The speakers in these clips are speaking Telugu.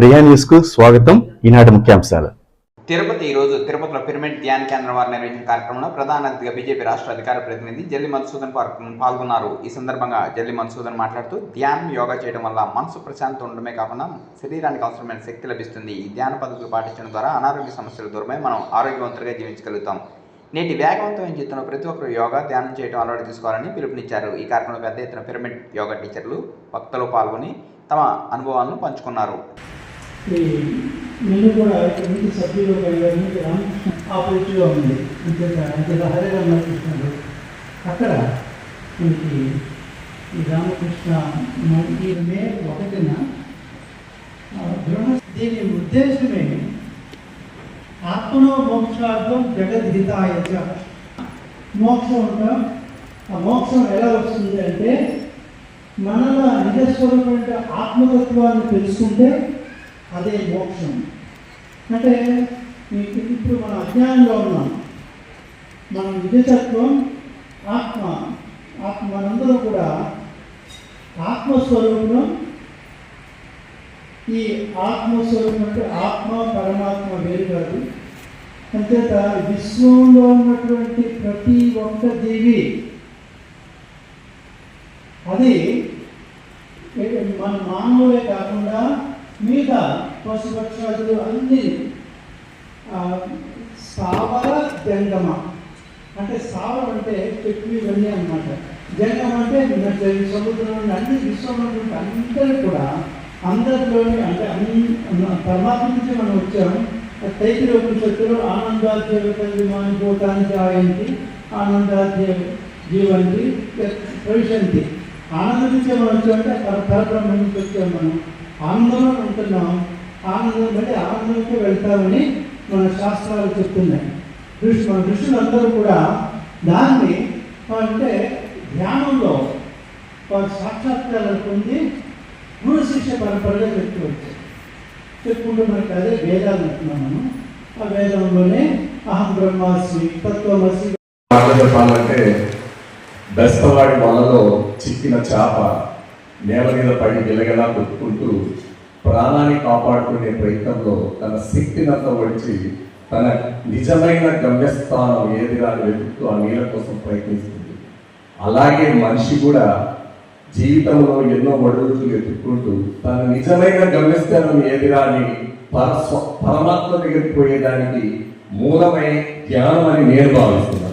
ప్రియా న్యూస్కు స్వాగతం. ఈనాటి ముఖ్యాంశాలు. తిరుపతి ఈ రోజు తిరుపతిలో పిరమిడ్ ధ్యాన కేంద్రం వారు నిర్వహించిన కార్యక్రమంలో ప్రధాన అతిథిగా బీజేపీ రాష్ట్ర అధికార ప్రతినిధి జల్లి మధుసూదన్ పాల్గొన్నారు. ఈ సందర్భంగా జల్లి మధుసూదన్ మాట్లాడుతూ ధ్యానం యోగా చేయడం వల్ల మనసు ప్రశాంతం ఉండడమే కాకుండా శరీరానికి అవసరమైన శక్తి లభిస్తుంది. ఈ ధ్యాన పద్ధతులు పాటించడం ద్వారా అనారోగ్య సమస్యలు దూరమై మనం ఆరోగ్యవంతులుగా జీవించగలుగుతాం. నేటి వేగవంతమైన జీవితంలో ప్రతి ఒక్కరు యోగా ధ్యానం చేయడం అలవాటు తీసుకోవాలని పిలుపునిచ్చారు. ఈ కార్యక్రమంలో పెద్ద ఎత్తున పిరమిడ్ యోగా టీచర్లు భక్తులు పాల్గొని తమ అనుభవాలను పంచుకున్నారు. నేను కూడా ఇంటి సభ్యులు రామకృష్ణ ఆపోజిట్గా ఉంది. అంతే అంతే హరే రామకృష్ణుడు అక్కడ మనకి ఈ రామకృష్ణ మనకి ఈ మే ఒకటిన ఆ, దీని ఉద్దేశమే ఆత్మనో మోక్షార్థం జగద్హితాయ మోక్షం అంటాం ఆ మోక్షం ఎలా వస్తుంది అంటే మనలో నిజస్వరూపమైన ఆత్మతత్వాన్ని తెలుసుకుంటే అదే మోక్షం. అంటే మీకు ఇప్పుడు మన అజ్ఞానంలో ఉన్నాం. మన నిజతత్వం ఆత్మ. ఆత్మ మనందరూ కూడా ఆత్మస్వరూపం ఈ ఆత్మస్వరూపం అంటే ఆత్మ పరమాత్మ వేరు కాదు. అంతేత విశ్వంలో ఉన్నటువంటి ప్రతి ఒక్క జీవి అది మన మానవులే కాకుండా మిగతా పశుపక్షాదులు అన్ని ఆ, స్థావర జంగమ. అంటే స్థావరం అంటే చెట్లు ఇవన్నీ అనమాట జంగమ అంటే సముద్రంలోని సముద్రం నుండి అన్ని విశ్వంలో అందరూ కూడా అందరిలోని అంటే అన్ని పరమాత్మ నుంచి మనం వచ్చాము తైతిలో ఉపనిషత్తులు ఆనందాధ్య విమాని పోతానికి ఆయంతి ఆనందాధ్య జీవంతి ప్రవిశంతి. ఆనందం ఆనందించే మనం వచ్చామంటే పరబ్రహ్మ నుంచి వచ్చాం మనం. ఆనందంలో ఉంటున్నాం ఆనందం బట్టి ఆనందంకి వెళ్తామని మన శాస్త్రాలు చెప్తున్నాయి. ఋషి మన ఋషులు కూడా దాన్ని అంటే ధ్యానంలో వారు సాక్షాత్కారం పొంది గురు శిక్ష పరంపరగా చెప్పుకోవచ్చు. చెప్పుకుంటూ మనకి అదే వేదాలు అంటున్నాం మనం. ఆ వేదంలోనే అహం బ్రహ్మాసి తత్వమసి. చెప్పాలంటే బెస్తవాడి వలలో చిక్కిన చేప నేల మీద పడి గిలగలా కొట్టుకుంటూ ప్రాణాన్ని కాపాడుకునే ప్రయత్నంలో తన శక్తినంతా ఒడిచి తన నిజమైన గమ్యస్థానం ఏదిగా వెతుకుతూ ఆ నీళ్ళ కోసం ప్రయత్నిస్తుంది. అలాగే మనిషి కూడా జీవితంలో ఎన్నో ఒడుగులు వెతుక్కుంటూ తన నిజమైన గమ్యస్థానం ఏదిరాని పరస్వ పరమాత్మ దగ్గరికి పోయేదానికి మూలమై ధ్యానం అని నేను భావిస్తున్నాను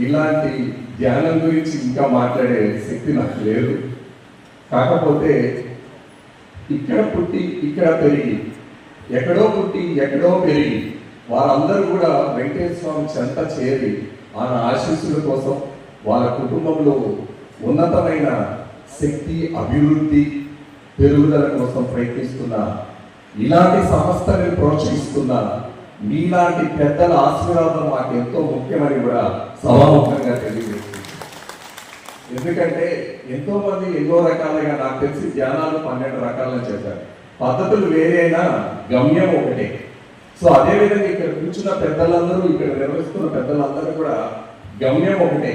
ఇలాంటి ధ్యానం గురించి ఇంకా మాట్లాడే శక్తి నాకు లేదు. కాకపోతే ఇక్కడ పుట్టి ఇక్కడ పెరిగి ఎక్కడో పుట్టి ఎక్కడో పెరిగి వారందరూ కూడా వెంకటేశ్వర స్వామి చెంత చేరి ఆయన ఆశీస్సుల కోసం వాళ్ళ కుటుంబంలో ఉన్నతమైన శక్తి అభివృద్ధి పెరుగుదల కోసం ప్రయత్నిస్తున్న ఇలాంటి సంస్థని ప్రోత్సహిస్తున్న మీలాంటి పెద్దల ఆశీర్వాదం మాకు ఎంతో ముఖ్యమని కూడా సభాముఖంగా తెలియజేస్తుంది. ఎందుకంటే ఎంతో మంది ఎన్నో రకాలుగా నాకు తెలిసి ధ్యానాలు పన్నెండు రకాలను చేశారు. పద్ధతులు వేరైనా గమ్యం ఒకటే. సో అదే విధంగా ఇక్కడ కూర్చున్న పెద్దలందరూ ఇక్కడ నిర్వహిస్తున్న పెద్దలందరూ కూడా గమ్యం ఒకటే.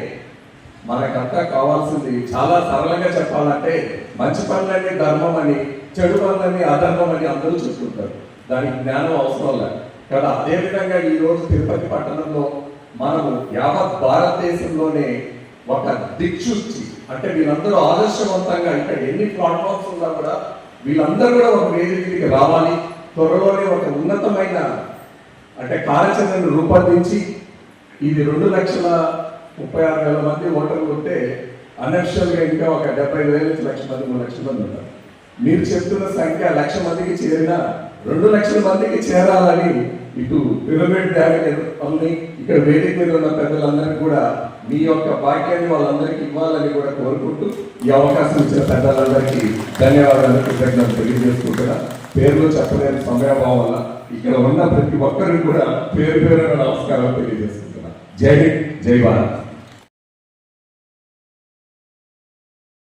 మనకంతా కావాల్సింది చాలా సరళంగా చెప్పాలంటే మంచి పనులన్నీ ధర్మం అని చెడు పనులన్నీ అధర్మం అని అందరూ చూసుకుంటారు దానికి జ్ఞానం అవసరం లేదు. కదా? అదే విధంగా ఈ రోజు తిరుపతి పట్టణంలో మనము యావత్ భారతదేశంలోనే ఒక దిక్సూచి అంటే వీళ్ళందరూ ఆదర్శవంతంగా ఇక్కడ ఎన్ని ప్లాట్ఫామ్స్ ఉన్నా కూడా వీళ్ళందరూ కూడా ఒక వేదికకి రావాలి. త్వరలోనే ఒక ఉన్నతమైన అంటే కార్యాచరణను రూపొందించి ఇది రెండు లక్షల ముప్పై ఆరు వేల మంది ఓటర్లు ఉంటే అనర్షియల్గా ఇంకా ఒక డెబ్బై ఐదు వేల లక్షల లక్ష మంది మూడు లక్షల మంది ఉంటారు. మీరు చెప్తున్న సంఖ్య లక్ష మందికి చేరిన రెండు లక్షల మందికి చేరాలని ఇటు పిరమిడ్ డ్యామేజ్ ఇక్కడ వేదిక మీద ఉన్న పెద్దలందరికీ కూడా మీ యొక్క భాగ్యాన్ని వాళ్ళందరికీ ఇవ్వాలని కూడా కోరుకుంటూ ఈ అవకాశం ఇచ్చిన పెద్దలందరికీ ధన్యవాదాలు కృతజ్ఞతలు తెలియజేసుకుంటున్నా. పేర్లు చెప్పలేని సమయభావం వల్ల ఇక్కడ ఉన్న ప్రతి ఒక్కరికి కూడా పేరు పేరు నమస్కారాలు తెలియజేసుకుంటున్నా. జై హింద్ జై భారత్.